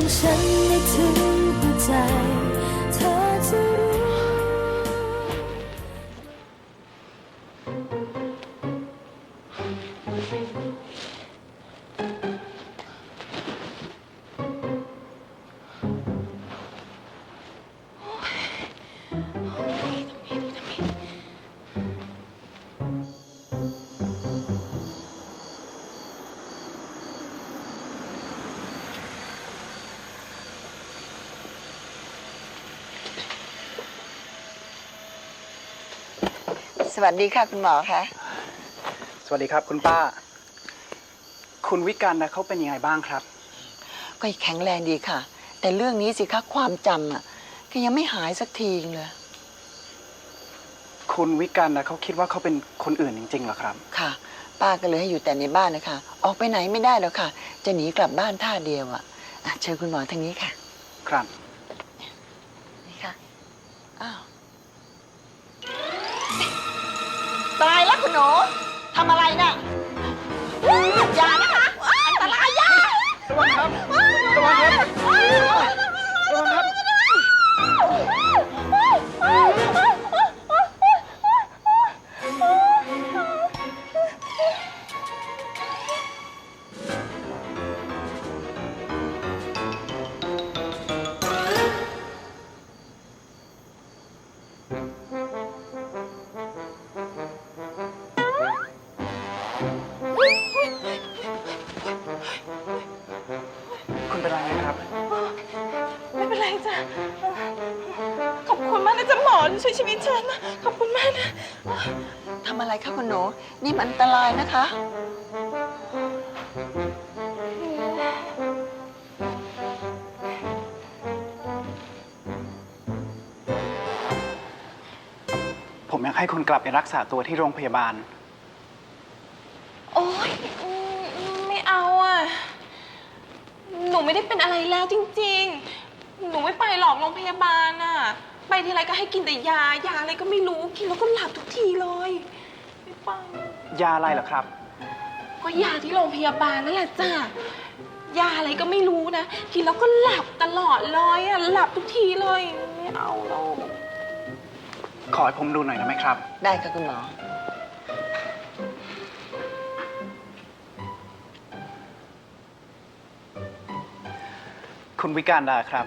ของฉันไม่ถึงหัวใจ เธอจะรู้ วัสดีค่ะคุณหมอคะสวัสดีครับคุณป้า คุณวิการนะเขาเป็นยังไงบ้างครับ ก็แข็งแรงดีค่ะ แต่เรื่องนี้สิคะความจำอะก็ยังไม่หายสักทีเลย คุณวิการนะเขาคิดว่าเขาเป็นคนอื่นจริงๆเหรอครับ ค่ะ ป้าก็เลยให้อยู่แต่ในบ้านนะคะ ออกไปไหนไม่ได้แล้วค่ะ จะหนีกลับบ้านท่าเดียวอะอะเชิญคุณหมอทางนี้ค่ะ ครับ นี่ค่ะ อ้าว หนูทำอะไรน่ะ ที่ช่วยชีวิตฉันนะ ขอบคุณมากนะทำอะไรคะคุณหนู นี่มันอันตรายนะคะ ผมอยากให้คุณกลับไปรักษาตัวที่โรงพยาบาล โอ๊ยอืมไม่เอาอะ หนูไม่ได้เป็นอะไรแล้วจริงๆ หนูไม่ไปหรอกโรงพยาบาลอะ ไปทีไรก็ให้กินแต่ยายาอะไรก็ไม่รู้กินแล้วก็หลับทุกทีเลยไม่ไปยาอะไรเหรอครับ ก็ยาที่โรงพยาบาลนั่นแหละจ้ะยาอะไรก็ไม่รู้นะกินแล้วก็หลับตลอดเลยอะหลับทุกทีเลยไม่เอาหรอกขอให้ผมดูหน่อยได้ไหมครับ ได้ค่ะคุณหมอ คุณวิการดาครับ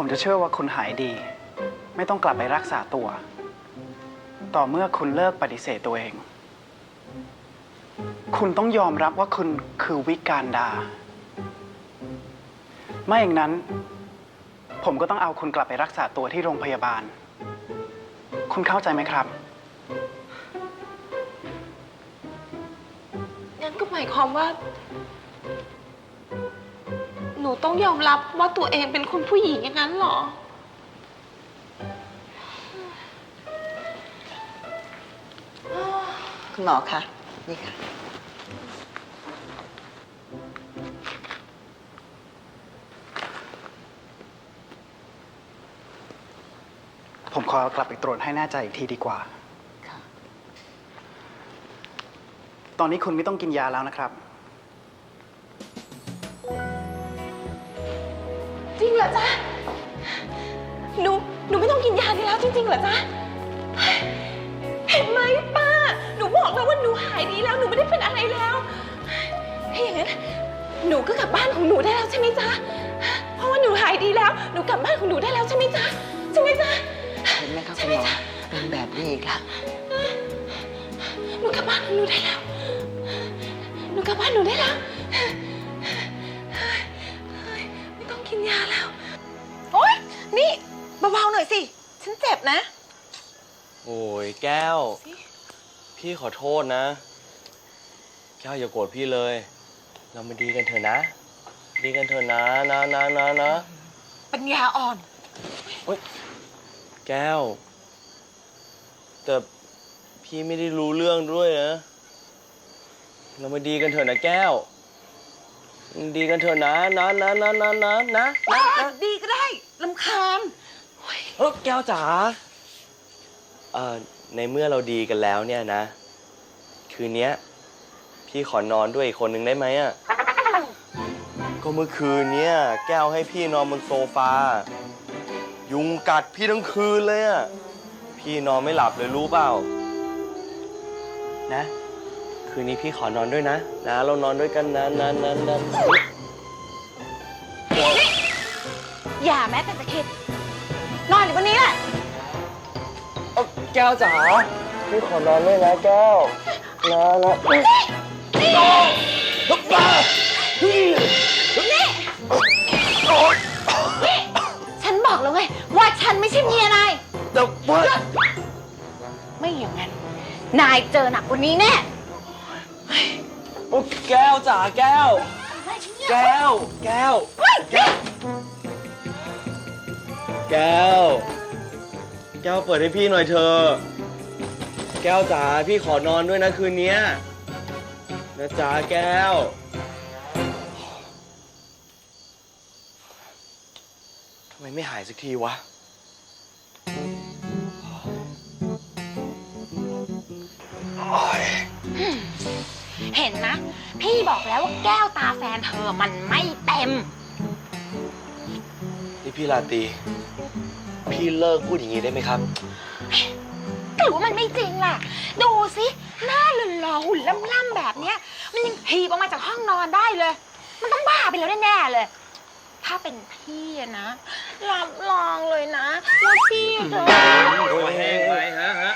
ผมจะเชื่อว่าคุณหายดี ไม่ต้องกลับไปรักษาตัว ต่อเมื่อคุณเลิกปฏิเสธตัวเอง คุณต้องยอมรับว่าคุณคือวิการดา ไม่อย่างนั้น ผมก็ต้องเอาคุณกลับไปรักษาตัวที่โรงพยาบาล คุณเข้าใจไหมครับ งั้นก็หมายความว่า หนูต้องยอมรับว่าตัวเองเป็นคนผู้หญิงอย่างนั้นเหรอ คุณหมอคะ นี่ค่ะ ผมขอกลับไปตรวจให้แน่ใจอีกทีดีกว่าค่ะตอนนี้คุณไม่ต้องกินยาแล้วนะครับ จริงเหรอจ๊ะ หนู หนูไม่ต้องกินยานี้แล้วจริงๆเหรอจ๊ะ เห็นไหมป้า หนูบอกแล้วว่าหนูหายดีแล้ว หนูไม่ได้เป็นอะไรแล้ว ถ้าอย่างนั้น หนูก็กลับบ้านของหนูได้แล้วใช่ไหมจ๊ะ เพราะว่าหนูหายดีแล้ว หนูกลับบ้านของหนูได้แล้วใช่ไหมจ๊ะ ใช่ไหมจ๊ะ เห็นไหมคะคุณหมอเป็นแบบนี้อีกละหนูกลับบ้านของหนูได้แล้ว หนูกลับบ้านหนูได้แล้ว เบาๆหน่อยสิ ฉันเจ็บนะ โอ้ยแก้ว พี่ขอโทษนะ แก้วอย่าโกรธพี่เลย เรามาดีกันเถอะนะ ดีกันเถอะนะนะนะนะนะปัญญาอ่อนแก้ว แต่พี่ไม่ได้รู้เรื่องด้วยนะ เรามาดีกันเถอะนะแก้ว ดีกันเถอะนะนะนะนะนะนะนะนะนะดีก็ได้ลำคาญ เออแก้วจ๋าเอ่อในเมื่อเราดีกันแล้วเนี่ยนะ คืนเนี้ย พี่ขอนอนด้วยอีกคนนึงได้ไหมอะ ก็เมื่อคืนเนี้ยแก้วให้พี่นอนบนโซฟา ยุงกัดพี่ทั้งคืนเลยอะพี่นอนไม่หลับเลยรู้เปล่า นะ คืนนี้พี่ขอนอนด้วยนะ นะ เรานอนด้วยกันนะนะนะนะอย่าแม้แต่จะคิด นอนอยู่บนนี้แหละ เอาแก้วจ๋าพี่ขอนอนด้วยนะแก้วนะนะฉันบอกแล้วไง ว่าฉันไม่ใช่เมียนายแต่ว่าไม่อย่างนั้น นายเจอหนักกว่านี้แน่โอ้แก้วจ๋าแก้ว แก้ว แก้วแก้ว แก้ว แก้วเปิดให้พี่หน่อยเธอะแก้วจ๋าพี่ขอนอนด้วยนะคืนเนี้ยนะจ๋าแก้ว ทำไมไม่หายสักทีวะ เห็นนะ พี่บอกแล้วว่าแก้วตาแฟนเธอมันไม่เต็ม นี่พี่ลาตรีพี่เลิกพูดอย่างนี้ได้ไหมครับหรือว่ามันไม่จริงล่ะ ดูสิ หน้าหล่อๆหุ่นล่ำๆแบบเนี้ย มันยังหีบออกมาจากห้องนอนได้เลย มันต้องบ้าไปแล้วแน่ๆเลย ถ้าเป็นพี่อะนะ รับรองเลยนะว่าพี่เธอโอ้ยแห้งไปฮะฮะ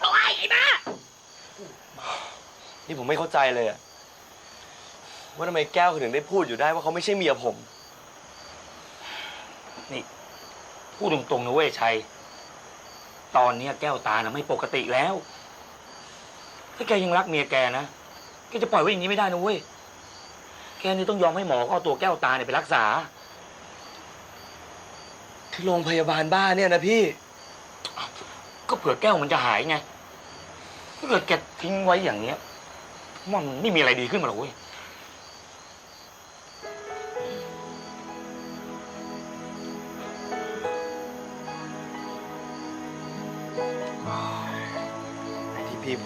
โอ้ยไอ้บ้า นี่ผมไม่เข้าใจเลยอะว่าทำไมแก้วถึงได้พูดอยู่ได้ว่าเขาไม่ใช่เมียผม นี่ พูดตรงๆนะเว้ยชัย ตอนเนี้ยแก้วตานะไม่ปกติแล้ว ถ้าแกยังรักเมียแกนะ แกจะปล่อยไว้อย่างนี้ไม่ได้นะเว้ย แกนี่ต้องยอมให้หมอเขาเอาตัวแก้วตาเนี่ยไปรักษา ที่โรงพยาบาลบ้านเนี่ยนะพี่ ก็เผื่อแก้วมันจะหายไงถ้าเกิดแกทิ้งไว้อย่างเนี้ยมันไม่มีอะไรดีขึ้นมาหรอกเว้ย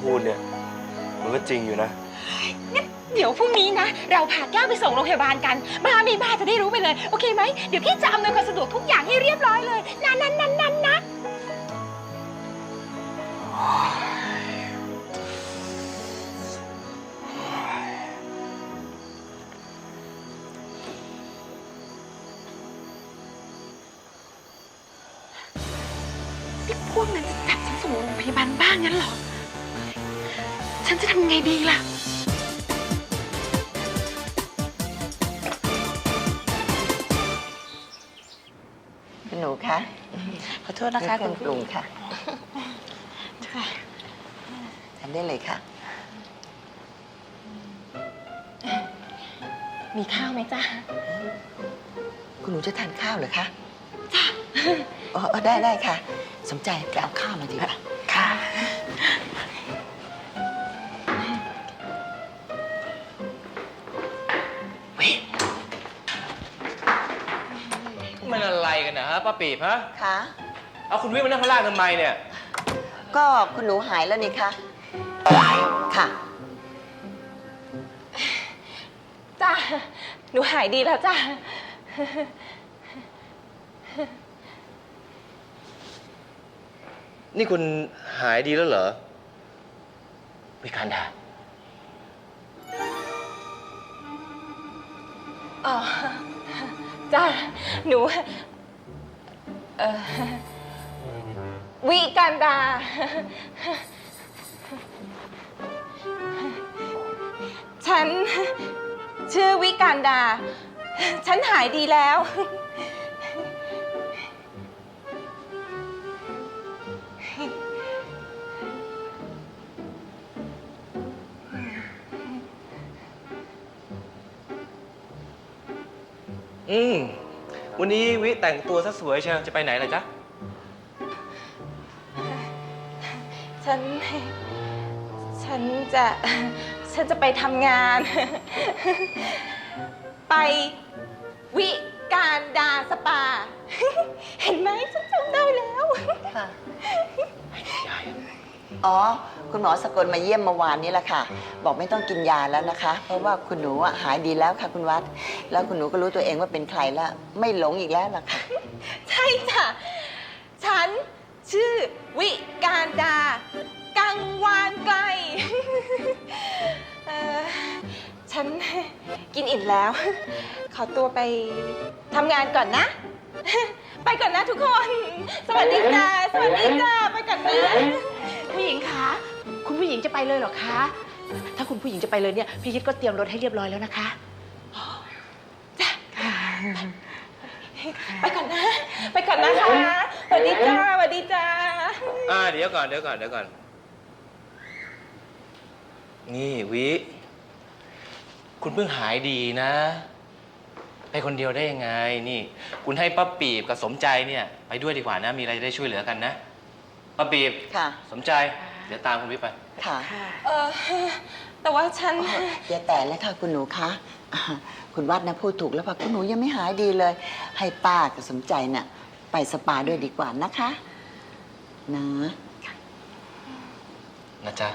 พี่พูดเนี่ย มันก็จริงอยู่นะเดี๋ยวพรุ่งนี้นะ เราพาแก้วไปส่งโรงพยาบาลกันบ้าไม่บ้าจะได้รู้ไปเลย โอเคไหม เดี๋ยวพี่จะอำนวยความสะดวกทุกอย่างให้เรียบร้อยเลยนะนั้นนั้นนั้นนะที่พวกนั้นจะจับฉันส่งโรงพยาบาลบ้างงั้นเหรอ ฉันจะทำไงดีล่ะ คุณหนูคะขอโทษนะคะเครื่องคุณปรุงค่ะค่ะทานได้เลยค่ะ มีข้าวไหมจ๊ะ คุณหนูจะทานข้าวเหรอคะ จ้าอ๋อได้ได้ค่ะ สมใจไปเอาข้าวมาดีกว่า ฮะป้าปีบฮะ ค่ะ เอาคุณวิทย์มานั่งข้างล่างทำไมเนี่ย ก็คุณหนูหายแล้วนี่คะ ค่ะ จ้าหนูหายดีแล้วจ้านี่คุณหายดีแล้วเหรอ วิการดา อ๋อจ้าหนู เออวิการดา ฉัน ชื่อวิการดา ฉันหายดีแล้ว อืม วันนี้วิแต่งตัวซะสวยเชียวจะไปไหนล่ะจ๊ะ ฉัน ฉันจะ ฉันจะไปทำงาน ไปวิการดาสปา เห็นไหมฉันจำได้แล้ว ค่ะยาย อะอ๋อ คุณหมอสกลมาเยี่ยมเมื่อวานนี้แหละค่ะ บอกไม่ต้องกินยาแล้วนะคะ เพราะว่าคุณหนูอะหายดีแล้วค่ะคุณวัด แล้วคุณหนูก็รู้ตัวเองว่าเป็นใครแล้ว ไม่หลงอีกแล้วล่ะค่ะ ใช่จ้ะ ฉันชื่อวิการดา กังวานไกลเอ่อฉันกินอิ่มแล้ว ขอตัวไปทำงานก่อนนะ ไปก่อนนะทุกคน สวัสดีจ้า สวัสดีจ้า ไปก่อนนะ ผู้หญิงคะ คุณผู้หญิงจะไปเลยเหรอคะ ถ้าคุณผู้หญิงจะไปเลยเนี่ย พี่ยิดก็เตรียมรถให้เรียบร้อยแล้วนะคะไปก่อนนะ ไปก่อนนะคะสวัสดีจ้าสวัสดีจ้า อ่าเดี๋ยวก่อนเดี๋ยวก่อนเดี๋ยวก่อน นี่วิ คุณเพิ่งหายดีนะ ไปคนเดียวได้ยังไง นี่ คุณให้ป้าปีบกับสมใจเนี่ย ไปด้วยดีกว่านะ มีอะไรจะได้ช่วยเหลือกันนะ ป้าปีบค่ะ สมใจ เดี๋ยวตามคุณวิไปค่ะเออแต่ว่าฉันอย่าแต่แล้วค่ะคุณหนูคะอ่าคุณวัดนะพูดถูกแล้วค่ะคุณหนูยังไม่หายดีเลย ให้ป้ากับสมใจน่ะ ไปสปาด้วยดีกว่านะคะ นะ นะจ๊ะ